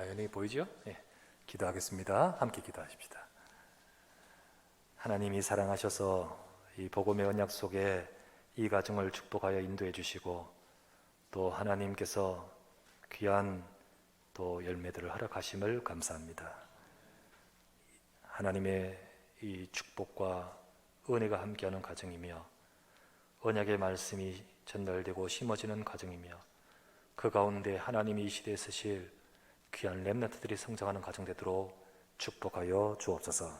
아연이 보이죠? 예. 기도하겠습니다. 함께 기도하십시다. 하나님이 사랑하셔서 이 복음의 언약 속에 이 가정을 축복하여 인도해 주시고 또 하나님께서 귀한 또 열매들을 허락하심을 감사합니다. 하나님의 이 축복과 은혜가 함께하는 가정이며 언약의 말씀이 전달되고 심어지는 가정이며 그 가운데 하나님이 이 시대에 쓰실 귀한 렘너트들이 성장하는 가정 되도록 축복하여 주옵소서.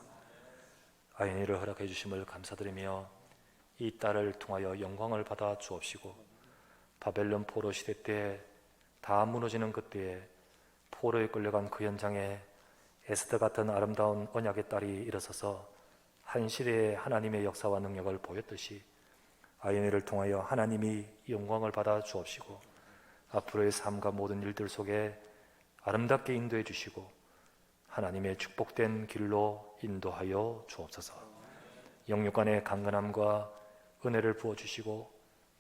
아이니를 허락해 주심을 감사드리며 이 딸을 통하여 영광을 받아 주옵시고 바벨론 포로 시대 때 다 무너지는 그때에 포로에 끌려간 그 현장에 에스더 같은 아름다운 언약의 딸이 일어서서 한 시대의 하나님의 역사와 능력을 보였듯이 아이네를 통하여 하나님이 영광을 받아 주옵시고 앞으로의 삶과 모든 일들 속에 아름답게 인도해 주시고 하나님의 축복된 길로 인도하여 주옵소서. 영육 간의 강건함과 은혜를 부어 주시고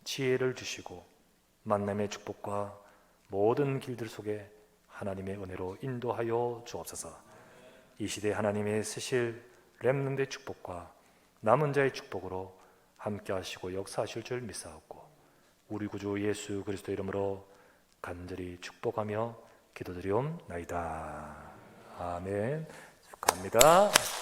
지혜를 주시고 만남의 축복과 모든 길들 속에 하나님의 은혜로 인도하여 주옵소서. 이 시대 하나님의 쓰실 렘넌트의 축복과 남은 자의 축복으로 함께 하시고 역사하실 줄 믿사옵고 우리 구주 예수 그리스도 이름으로 간절히 축복하며 기도드리옵나이다. 아멘. 축하합니다.